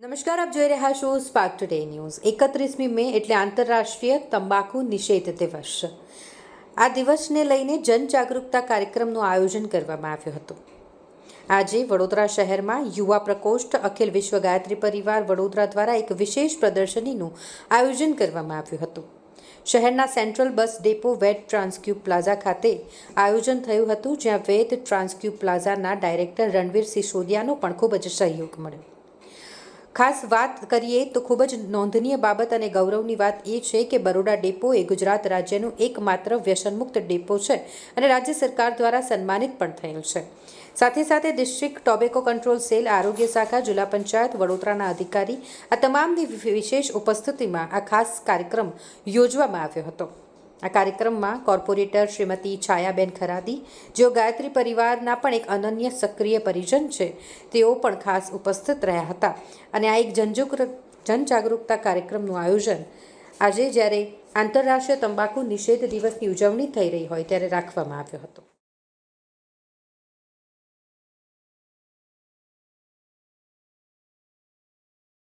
નમસ્કાર, આપ જોઈ રહ્યા છો સ્પાર્ક ટુડે ન્યૂઝ એકત્રીસમી મે એટલે આંતરરાષ્ટ્રીય તંબાકુ નિષેધ દિવસ. આ દિવસને લઈને જનજાગૃતતા કાર્યક્રમનું આયોજન કરવામાં આવ્યું હતું. આજે વડોદરા શહેરમાં યુવા પ્રકોષ્ઠ અખિલ વિશ્વ ગાયત્રી પરિવાર વડોદરા દ્વારા એક વિશેષ પ્રદર્શનીનું આયોજન કરવામાં આવ્યું હતું. શહેરના સેન્ટ્રલ બસ ડેપો વેટ ટ્રાન્સક્યુબ પ્લાઝા ખાતે આયોજન થયું હતું, જ્યાં વેદ ટ્રાન્સક્યુબ પ્લાઝાના ડાયરેક્ટર રણવીર સિસોદિયાનો પણ ખૂબ જ સહયોગ મળ્યો. ખાસ વાત કરીએ તો ખૂબ જ નોંધનીય બાબત અને ગૌરવની વાત એ છે કે બરોડા ડેપો એ ગુજરાત રાજ્યનું એકમાત્ર વ્યસનમુક્ત ડેપો છે અને રાજ્ય સરકાર દ્વારા સન્માનિત પણ થયેલ છે. સાથે સાથે ડિસ્ટ્રિક્ટ ટોબેકો કંટ્રોલ સેલ આરોગ્ય શાખા, જિલ્લા પંચાયત, વડોદરાના અધિકારી આ તમામની વિશેષ ઉપસ્થિતિમાં આ ખાસ કાર્યક્રમ યોજવામાં આવ્યો હતો. આ કાર્યક્રમમાં કોર્પોરેટર શ્રીમતી છાયાબેન ખરાદી, જેઓ ગાયત્રી પરિવારના પણ એક અનન્ય સક્રિય પરિજન છે, તેઓ પણ ખાસ ઉપસ્થિત રહ્યા હતા. અને આ એક જનજાગૃત જનજાગૃતતા કાર્યક્રમનું આયોજન આજે જ્યારે આંતરરાષ્ટ્રીય તંબાકુ નિષેધ દિવસની ઉજવણી થઈ રહી હોય ત્યારે રાખવામાં આવ્યો હતો.